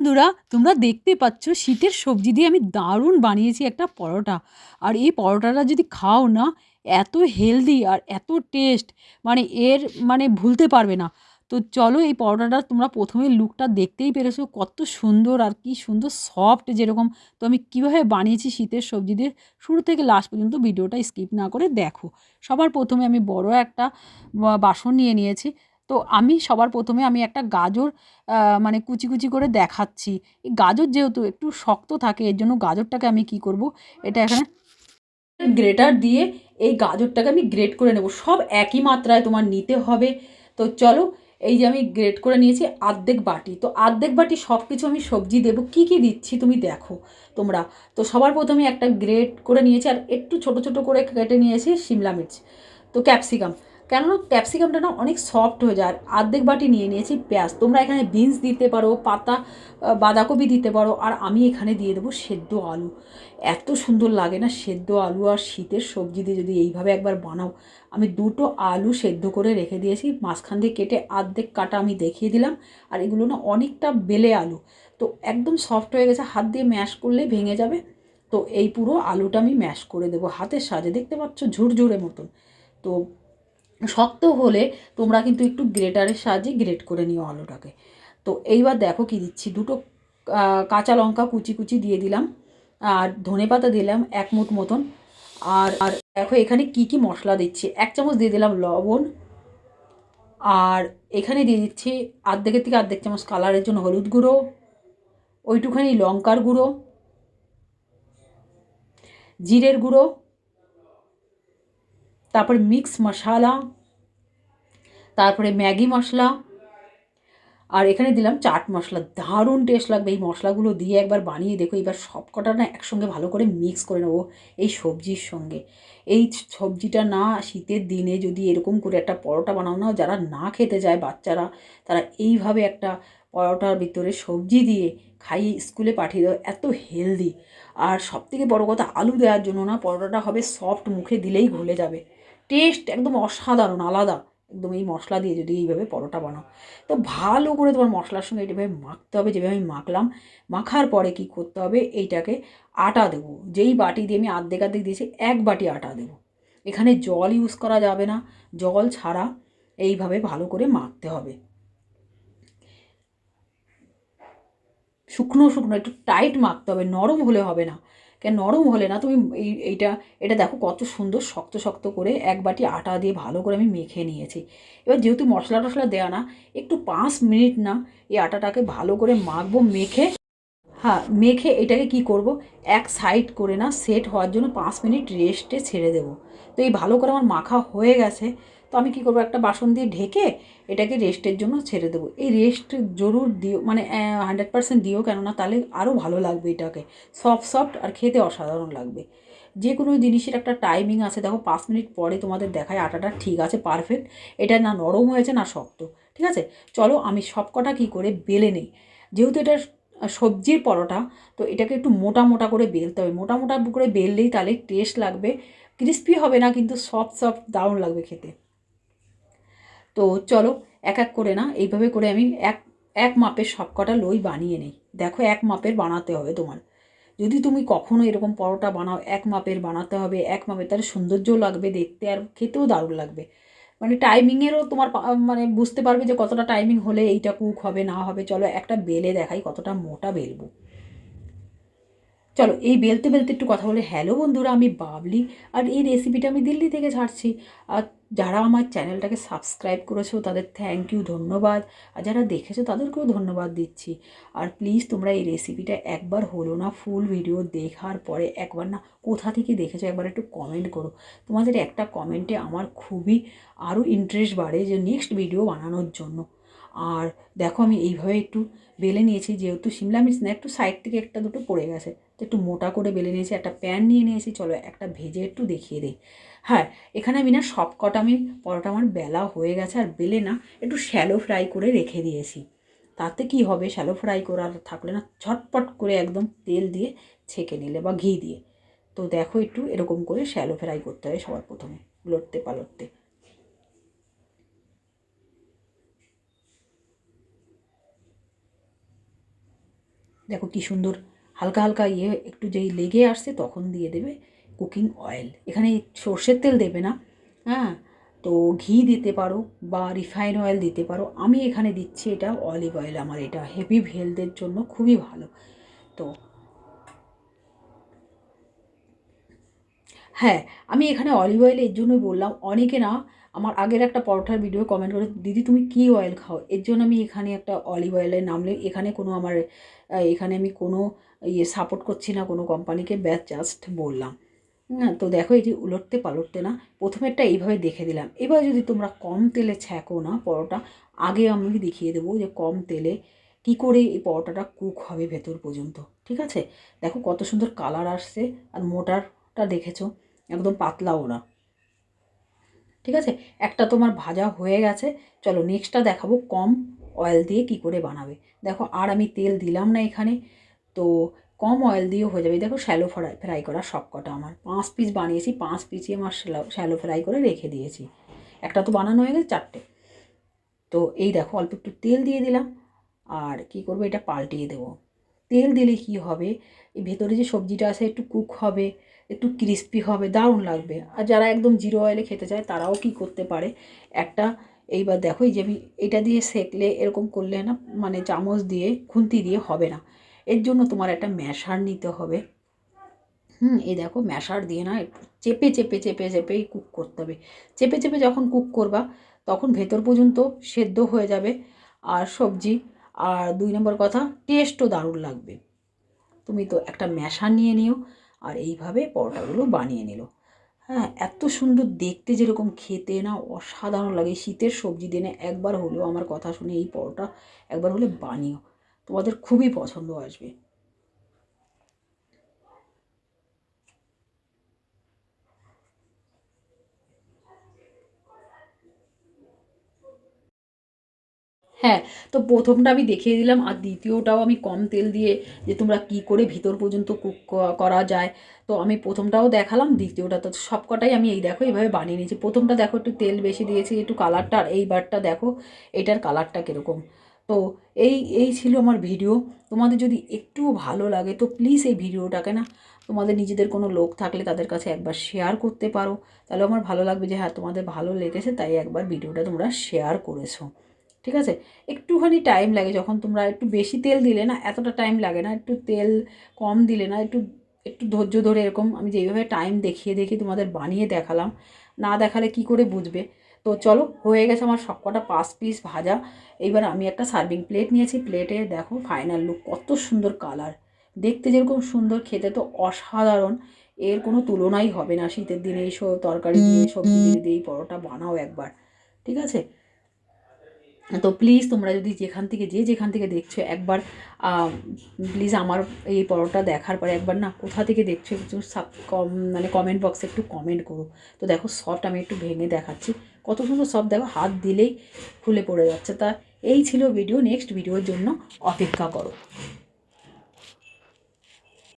বন্ধুরা, তোমরা দেখতে পাচ্ছ শীতের সবজি দিয়ে আমি দারুণ বানিয়েছি একটা পরোটা। আর এই পরোটাটা যদি খাও না, এত হেলদি আর এত টেস্ট মানে এর মানে ভুলতে পারবে না। তো চলো এই পরোটাটা তোমরা প্রথমে লুকটা দেখতেই পেরেছ কত সুন্দর আর কি সুন্দর সফট যেরকম। তো আমি কীভাবে বানিয়েছি শীতের সবজি দিয়ে শুরু থেকে লাস্ট পর্যন্ত ভিডিওটা স্কিপ না করে দেখো। সবার প্রথমে আমি বড় একটা বাসন নিয়ে নিয়েছি। তো আমি সবার প্রথমে আমি একটা গাজর মানে কুচি কুচি করে দেখাচ্ছি। এই গাজর যেহেতু একটু শক্ত থাকে, এর জন্য গাজরটাকে আমি কি করব? এটা এখানে গ্রেটার দিয়ে এই গাজরটাকে আমি গ্রেট করে নেব। সব একই মাত্রায় তোমার নিতে হবে। তো চলো, এই যে আমি গ্রেট করে নিয়েছি আর্ধেক বাটি। তো আর্ধেক বাটি সব কিছু আমি সবজি দেবো। কী কী দিচ্ছি তুমি দেখো তোমরা। তো সবার প্রথমে একটা গ্রেট করে নিয়েছি আর একটু ছোট ছোট করে কেটে নিয়েছি শিমলা মির্চ। তো ক্যাপসিকাম। কেননা ক্যাপসিকামটা না অনেক সফট হয়ে যায়, আর আর্ধেক বাটি নিয়ে নিয়েছি পেঁয়াজ। তোমরা এখানে বিনস দিতে পারো, পাতা বাঁধাকপি দিতে পারো, আর আমি এখানে দিয়ে দেবো সেদ্ধ আলু। এত সুন্দর লাগে না সেদ্ধ আলু আর শীতের সবজি দিয়ে যদি এইভাবে একবার বানাও। আমি দুটো আলু সেদ্ধ করে রেখে দিয়েছি, মাঝখান দিয়ে কেটে আর্ধেক কাটা আমি দেখিয়ে দিলাম, আর এগুলো না অনেকটা বেলে আলু। তো একদম সফট হয়ে গেছে, হাত দিয়ে ম্যাশ করলেই ভেঙে যাবে। তো এই পুরো আলুটা আমি ম্যাশ করে দেবো, হাতের সাজে দেখতে পাচ্ছ ঝুরঝুরে মতন। তো শক্ত হলে তোমরা কিন্তু একটু গ্রেটারের সাহায্যে গ্রেট করে নিও আলুটাকে। তো এইবার দেখো কি দিচ্ছি। দুটো কাঁচা লঙ্কা কুচি কুচি দিয়ে দিলাম, আর ধনে পাতা দিলাম এক মুঠ মতন। আর আর দেখো এখানে কি কি মশলা দিচ্ছি। এক চামচ দিয়ে দিলাম লবণ, আর এখানে দিয়ে দিচ্ছি আর্ধেকের থেকে আর্ধেক চামচ কালারের জন্য হলুদ গুঁড়ো, ওইটুখানি লঙ্কার গুঁড়ো, জিরের গুঁড়ো তারপরে মিক্স মশালা, তারপরে ম্যাগি মশলা, আর এখানে দিলাম চাট মশলা। দারুণ টেস্ট লাগবে। এই মশলাগুলো দিয়ে একবার বানিয়ে দেখো, এবার সব কটা না একসঙ্গে ভালো করে মিক্স করে নেব এই সবজির সঙ্গে। এই সবজিটা না শীতের দিনে যদি এরকম করে একটা পরোটা বানাও না, যারা না খেতে যায় বাচ্চারা, তারা এইভাবে একটা পরোটার ভিতরে সবজি দিয়ে খাইয়ে স্কুলে পাঠিয়ে দেওয়া এত হেলদি আর সবথেকে বড় কথা, আলু দেওয়ার জন্য না পরোটাটা হবে সফট মুখে দিলেই গলে যাবে। টেস্ট একদম অসাধারণ, আলাদা। একদম এই মশলা দিয়ে যদি এইভাবে পরোটা বানাও। তো ভালো করে তোমার মশলার সঙ্গে এইভাবে মাখতে হবে, যেভাবে আমি মাখলাম। মাখার পরে কি করতে হবে? এইটাকে আটা দেবো। যেই বাটি দিয়ে আমি আর্ধেক আর্ধেক দিয়েছি, এক বাটি আটা দেবো। এখানে জল ইউজ করা যাবে না। জল ছাড়া এইভাবে ভালো করে মাখতে হবে। শুকনো শুকনো, একটু টাইট মাখতে হবে। নরম হলে হবে না। কেন নরম হলে না তুমি এই, এইটা, এটা দেখো কত সুন্দর শক্ত শক্ত করে এক বাটি আটা দিয়ে ভালো করে আমি মেখে নিয়েছি। এবার যেহেতু মশলা টশলা দেওয়া না, একটু পাঁচ মিনিট না এই আটাটাকে ভালো করে মাখবো, মেখে। হ্যাঁ মেখে এটাকে কি করব? এক সাইড করে না সেট হওয়ার জন্য পাঁচ মিনিট রেস্টে ছেড়ে দেবো। তো এই ভালো করে আমার মাখা হয়ে গেছে। তো আমি কী করব? একটা বাসন দিয়ে ঢেকে এটাকে রেস্টের জন্য ছেড়ে দেবো। এই রেস্ট জরুর দিও মানে হান্ড্রেড পার্সেন্ট দিও কেননা তাহলে আরও ভালো লাগবে এটাকে। সফট সফট আর খেতে অসাধারণ লাগবে। যে কোনো জিনিসের একটা টাইমিং আছে। দেখো, পাঁচ মিনিট পরে তোমাদের দেখায় আটাটা ঠিক আছে পারফেক্ট এটা না নরম হয়েছে, না শক্ত, ঠিক আছে? চলো, আমি সব কটা কী করে বেলে নেই। যেহেতু এটা সবজির পরোটা, তো এটাকে একটু মোটা মোটা করে বেলতে হবে। মোটা মোটা করে বেললেই তাহলে টেস্ট লাগবে। ক্রিস্পি হবে না, কিন্তু সফট সফট দারুণ লাগবে খেতে। তো চলো এক এক করে না, এইভাবে করে আমি এক এক মাপের সব কটা লই বানিয়ে নিই। দেখো এক মাপের বানাতে হবে তোমার। যদি তুমি কখনো এরকম পরোটা বানাও, এক মাপের বানাতে হবে, এক মাপের, তাহলে সৌন্দর্যও লাগবে, দেখতে আর খেতেও দারুণ লাগবে। মানে টাইমিংয়েরও তোমার মানে বুঝতে পারবে যে কতটা টাইমিং হলে এইটা কুক হবে, না হবে। চলো একটা বেলে দেখাই কতটা মোটা বেলবো। চলো এই বেলতে বেলতে একটু কথা বলে। হ্যালো বন্ধুরা, আমি বাবলি। আর এই রেসিপিটা আমি দিল্লি থেকে ছাড়ছি। আর যারা আমার চ্যানেলটাকে সাবস্ক্রাইব করেছ তাদের থ্যাংক ইউ ধন্যবাদ। আর যারা দেখেছ তাদেরকেও ধন্যবাদ দিচ্ছি। আর প্লিজ তোমরা এই রেসিপিটা একবার হলো না ফুল ভিডিও দেখার পরে একবার না কোথা থেকে দেখেছ একবার একটু কমেন্ট করো। তোমাদের একটা কমেন্টে আমার খুবই আরও ইন্টারেস্ট বাড়ে যে নেক্সট ভিডিও বানানোর জন্য। আর দেখো আমি এইভাবে একটু বেলে নিয়েছি, যেহেতু শিমলা মির্চ না, একটু সাইড থেকে একটা দুটো পড়ে গেছে। তো একটু মোটা করে বেলে নিয়েছি, একটা প্যান নিয়ে নিয়েছি, চলো একটা ভেজে একটু দেখিয়ে দিই। হ্যাঁ এখানে আমি না সব কটা আমি পরোটা আমার বেলা হয়ে গেছে, আর বেলে না একটু শ্যালো ফ্রাই করে রেখে দিয়েছি। তাতে কি হবে শ্যালো ফ্রাই করার থাকলে না ঝটপট করে একদম তেল দিয়ে ছেঁকে নিলে বা ঘি দিয়ে। তো দেখো একটু এরকম করে শ্যালো ফ্রাই করতে হয় সবার প্রথমে, লড়তে পালটতে দেখো কী সুন্দর, হালকা হালকা ইয়ে একটু যেই লেগে আসছে তখন দিয়ে দেবে কুকিং অয়েল এখানে সর্ষের তেল দেবে না হ্যাঁ? তো ঘি দিতে পারো বা রিফাইন অয়েল দিতে পারো। আমি এখানে দিচ্ছি এটা অলিভ অয়েল আমার, এটা হেভি হেলথের জন্য খুবই ভালো। তো হ্যাঁ আমি এখানে অলিভ অয়েল এর জন্যই বললাম, অনেকে না আমার আগের একটা পরোটার ভিডিও কমেন্ট করে, দিদি, তুমি কী অয়েল খাও? এর জন্য আমি এখানে একটা অলিভ অয়েলের নামলে এখানে কোনো আমার এখানে আমি কোনো ইয়ে সাপোর্ট করছি না, কোনো কোম্পানিকে ব্যাস জাস্ট বললাম। হ্যাঁ তো দেখো এটি উলটতে পালটতে না প্রথমেরটা এইভাবে দেখে দিলাম। এবার যদি তোমরা কম তেলে ছ্যাঁকো না পরোটা, আগে আমি দেখিয়ে দেবো যে কম তেলে কি করে এই পরোটাটা কুক হবে ভেতর পর্যন্ত, ঠিক আছে? দেখো, কত সুন্দর কালার আসছে, আর মোটারটা দেখেছ, একদম পাতলাও না। ঠিক আছে? একটা তোমার ভাজা হয়ে গেছে। চলো নেক্সটটা দেখাবো কম অয়েল দিয়ে কি করে বানাবে। দেখো আর আমি তেল দিলাম না এখানে। তো কম অয়েল দিয়েও হয়ে যাবে। দেখো শ্যালো ফ্রাই ফ্রাই করা সব কটা আমার। পাঁচ পিস বানিয়েছি, পাঁচ পিসই আমার শ্যালো ফ্রাই করে রেখে দিয়েছি। একটা তো বানানো হয়ে গেছে চারটে। তো এই দেখো অল্প একটু তেল দিয়ে দিলাম। আর কি করব? এটা পাল্টিয়ে দেবো। তেল দিলে কি হবে? এই ভেতরে যে সবজিটা আছে একটু কুক হবে। একটু ক্রিস্পি হবে, দারুণ লাগবে। আর যারা একদম জিরো অয়েলে খেতে চায়, তারাও কি করতে পারে? একটা, এইবার দেখো, এই যে আমি এটা দিয়ে সেকলে এরকম করলে না মানে চামচ দিয়ে, খুন্তি দিয়ে হবে না। এর জন্য তোমার একটা ম্যাশার নিতে হবে। হুম, এই দেখো, ম্যাশার দিয়ে না চেপে চেপে চেপে চেপেই কুক করতে হবে। চেপে চেপে যখন কুক করবা, তখন ভেতর পর্যন্ত সেদ্ধ হয়ে যাবে। আর সবজি, আর দুই নম্বর কথা টেস্টও দারুণ লাগবে। তুমি তো একটা ম্যাশার নিয়ে নিও। আর এইভাবে পরোটাগুলো বানিয়ে নিল। হ্যাঁ এত সুন্দর দেখতে যেরকম খেতে না অসাধারণ লাগে। শীতের সবজি দিনে একবার হলেও আমার কথা শুনে এই পরোটা একবার হলে বানিও। তোমাদের খুবই পছন্দ আসবে। হ্যাঁ তো প্রথমটা আমি দেখিয়ে দিলাম আর দ্বিতীয়টাও আমি কম তেল দিয়ে যে তোমরা কি করে ভিতর পর্যন্ত কুক করা যায়। তো আমি প্রথমটাও দেখালাম, দ্বিতীয়টা তো সবকটাই আমি এই দেখো এইভাবে বানিয়ে নিয়েছি। প্রথমটা দেখো একটু তেল বেশি দিয়েছি, একটু কালারটা আর এইবারটা দেখো, এটার কালারটা কীরকম। তো এই এই ছিল আমার ভিডিও। তোমাদের যদি একটু ভালো লাগে তো প্লিজ এই ভিডিওটাকে না তোমাদের নিজেদের কোনো লোক থাকলে তাদের কাছে একবার শেয়ার করতে পারো। তাহলে আমার ভালো লাগবে যে হ্যাঁ তোমাদের ভালো লেগেছে, তাই একবার ভিডিওটা তোমরা শেয়ার করেছ। ঠিক আছে? একটুখানি টাইম লাগে যখন তোমরা একটু বেশি তেল দিলে না, এতটা টাইম লাগে না, একটু তেল কম দিলে না, একটু একটু ধৈর্য ধরে এরকম আমি যেইভাবে টাইম দেখিয়ে দেখি তোমাদের বানিয়ে দেখালাম, না দেখালে কি করে বুঝবে? তো চলো, হয়ে গেছে আমার সবকটা পাঁচ পিস ভাজা। এইবার আমি একটা সার্ভিং প্লেট নিয়েছি। প্লেটে দেখো ফাইনাল লুক কত সুন্দর কালার দেখতে যেরকম সুন্দর, খেতে তো অসাধারণ। এর কোনো তুলনাই হবে না শীতের দিনে এই সব তরকারি দিয়ে সবজি দিয়ে এই পরোটা বানাও একবার। ঠিক আছে? তো প্লিজ তোমরা যদি যেখান থেকে, যে যেখান থেকে দেখছ একবার প্লিজ আমার এই পরোটা দেখার পরে একবার না কোথা থেকে দেখছ একটু সাব কম মানে কমেন্ট বক্সে একটু কমেন্ট করো। তো দেখো সফট আমি একটু ভেঙে দেখাচ্ছি। কত সুন্দর সব দেখো, হাত দিলেই খুলে পড়ে যাচ্ছে। তা এই ছিল ভিডিও নেক্সট ভিডিওর জন্য অপেক্ষা করো।